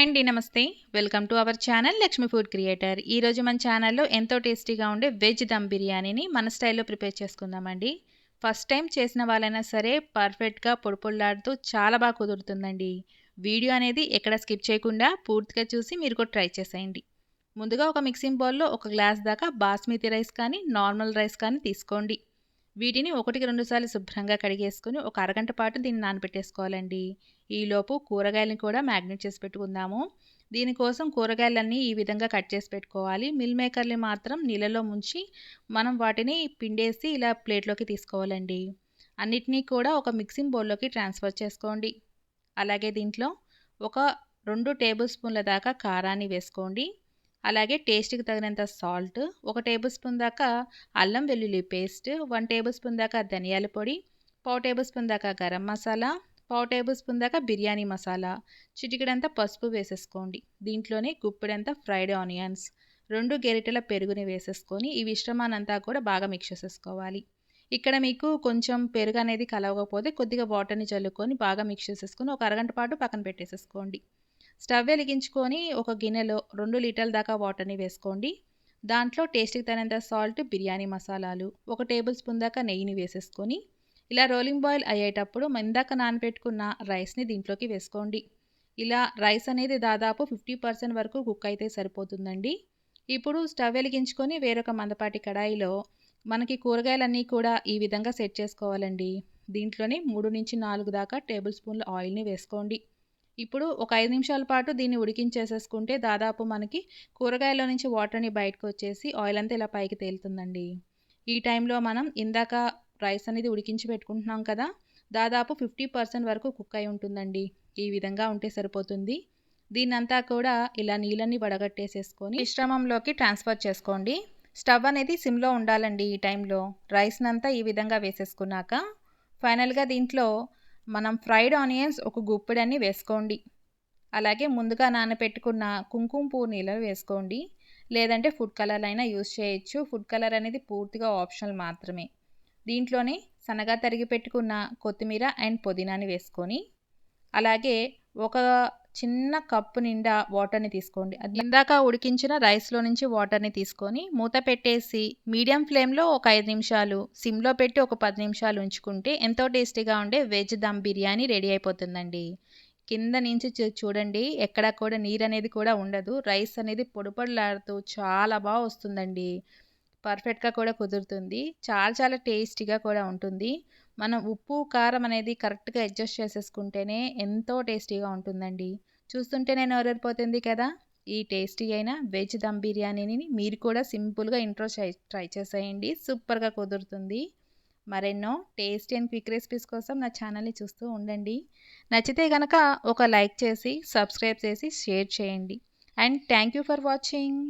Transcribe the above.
Hi అండి నమస్తే. Welcome to our channel Lakshmi food creator. ఈరోజు మన ఛానల్లో ఎంతో టేస్టీగా ఉండే వెజ్ దమ్ బిర్యానీని మన స్టైల్లో ప్రిపేర్ చేసుకుందామండి. ఫస్ట్ టైం చేసిన వాళ్ళైనా సరే పర్ఫెక్ట్గా పొడిపొళ్ళాడుతూ చాలా బాగా కుదురుతుందండి. వీడియో అనేది ఎక్కడ స్కిప్ చేయకుండా పూర్తిగా చూసి మీరు కూడా ట్రై చేసేయండి. ముందుగా ఒక మిక్సింగ్ బౌల్లో ఒక గ్లాస్ దాకా బాస్మతి రైస్ కానీ నార్మల్ రైస్ కానీ తీసుకోండి. వీటిని ఒకటికి రెండు సార్లు శుభ్రంగా కడిగేసుకుని ఒక అరగంట పాటు దీన్ని నానబెట్టేసుకోవాలండి. ఈలోపు కూరగాయలను కూడా మ్యాగ్నెట్ చేసి పెట్టుకుందాము. దీనికోసం కూరగాయలన్నీ ఈ విధంగా కట్ చేసి పెట్టుకోవాలి. మిల్ మేకర్ని మాత్రం నీళ్ళలో ముంచి మనం వాటిని పిండేసి ఇలా ప్లేట్లోకి తీసుకోవాలండి. అన్నిటినీ కూడా ఒక మిక్సింగ్ బౌల్లోకి ట్రాన్స్ఫర్ చేసుకోండి. అలాగే దీంట్లో ఒక రెండు టేబుల్ స్పూన్ల దాకా కారాన్ని వేసుకోండి. అలాగే టేస్ట్కి తగినంత సాల్ట్ ఒక టేబుల్ స్పూన్ దాకా అల్లం వెల్లుల్లి పేస్ట్ వన్ టేబుల్ స్పూన్ దాకా ధనియాల పొడి పావు టేబుల్ స్పూన్ దాకా గరం మసాలా పావు టేబుల్ స్పూన్ దాకా బిర్యానీ మసాలా. చిటికడంతా పసుపు వేసేసుకోండి. దీంట్లోనే గుప్పెడంతా ఫ్రైడ్ ఆనియన్స్ రెండు గెరిటెల పెరుగుని వేసేసుకొని ఈ మిశ్రమానంతా కూడా బాగా మిక్స్ చేసేసుకోవాలి. ఇక్కడ మీకు కొంచెం పెరుగు అనేది కలవకపోతే కొద్దిగా వాటర్ని చల్లుకొని బాగా మిక్స్ చేసేసుకొని ఒక అరగంట పాటు పక్కన పెట్టేసేసుకోండి. స్టవ్ వెలిగించుకొని ఒక గిన్నెలో రెండు లీటర్ల దాకా వాటర్ని వేసుకోండి. దాంట్లో టేస్ట్కి తగినంత సాల్ట్ బిర్యానీ మసాలాలు ఒక టేబుల్ స్పూన్ దాకా నెయ్యిని వేసేసుకొని ఇలా రోలింగ్ బాయిల్ అయ్యేటప్పుడు ఇందాక నానబెట్టుకున్న రైస్ని దీంట్లోకి వేసుకోండి. ఇలా రైస్ అనేది దాదాపు ఫిఫ్టీ పర్సెంట్ వరకు కుక్ అయితే సరిపోతుందండి. ఇప్పుడు స్టవ్ వెలిగించుకొని వేరొక మందపాటి కడాయిలో మనకి కూరగాయలన్నీ కూడా ఈ విధంగా సెట్ చేసుకోవాలండి. దీంట్లోనే మూడు నుంచి నాలుగు దాకా టేబుల్ స్పూన్ల ఆయిల్ని వేసుకోండి. ఇప్పుడు ఒక ఐదు నిమిషాల పాటు దీన్ని ఉడికించేసేసుకుంటే దాదాపు మనకి కూరగాయలో నుంచి వాటర్ని బయటకు వచ్చేసి ఆయిల్ అంతా ఇలా పైకి తేలుతుందండి. ఈ టైంలో మనం ఇందాక రైస్ అనేది ఉడికించి పెట్టుకుంటున్నాం కదా దాదాపు ఫిఫ్టీ పర్సెంట్ వరకు కుక్ అయి ఉంటుందండి. ఈ విధంగా ఉంటే సరిపోతుంది. దీన్నంతా కూడా ఇలా నీళ్ళని వడగట్టేసేసుకొని మిశ్రమంలోకి ట్రాన్స్ఫర్ చేసుకోండి. స్టవ్ అనేది సిమ్లో ఉండాలండి ఈ టైంలో. రైస్నంతా ఈ విధంగా వేసేసుకున్నాక ఫైనల్గా దీంట్లో మనం ఫ్రైడ్ ఆనియన్స్ ఒక గుప్పెడని వేసుకోండి. అలాగే ముందుగా నానబెట్టుకున్న కుంకుమ పువ్వు నీళ్ళు వేసుకోండి. లేదంటే ఫుడ్ కలర్ అయినా యూస్ చేయొచ్చు. ఫుడ్ కలర్ అనేది పూర్తిగా ఆప్షనల్ మాత్రమే. దీంట్లోనే సన్నగా తరిగి పెట్టుకున్న కొత్తిమీర అండ్ పుదీనాని వేసుకొని అలాగే ఒక చిన్న కప్పు నిండా వాటర్ని తీసుకోండి. అది ఇందాక ఉడికించిన రైస్లో నుంచి వాటర్ని తీసుకొని మూత పెట్టేసి మీడియం ఫ్లేమ్లో ఒక ఐదు నిమిషాలు సిమ్లో పెట్టి ఒక పది నిమిషాలు ఉంచుకుంటే ఎంతో టేస్టీగా ఉండే వెజ్ దమ్ బిర్యానీ రెడీ అయిపోతుందండి. కింద నుంచి చూడండి ఎక్కడ కూడా నీరు అనేది కూడా ఉండదు. రైస్ అనేది పొడిపొడిలాడుతూ చాలా బాగా వస్తుందండి. పర్ఫెక్ట్గా కూడా కుదురుతుంది. చాలా చాలా టేస్టీగా కూడా ఉంటుంది. మనం ఉప్పు కారం అనేది కరెక్ట్గా అడ్జస్ట్ చేసేసుకుంటేనే ఎంతో టేస్టీగా ఉంటుందండి. చూస్తుంటేనే నోరేరిపోతుంది కదా! ఈ టేస్టీ అయిన వెజ్ దమ్ బిర్యానీని మీరు కూడా సింపుల్గా ఇంట్రో ట్రై చేసేయండి. సూపర్గా కుదురుతుంది. మరెన్నో టేస్టీ అండ్ క్విక్ రెసిపీస్ కోసం నా ఛానల్ని చూస్తూ ఉండండి. నచ్చితే కనుక ఒక లైక్ చేసి సబ్స్క్రైబ్ చేసి షేర్ చేయండి. And thank you for watching.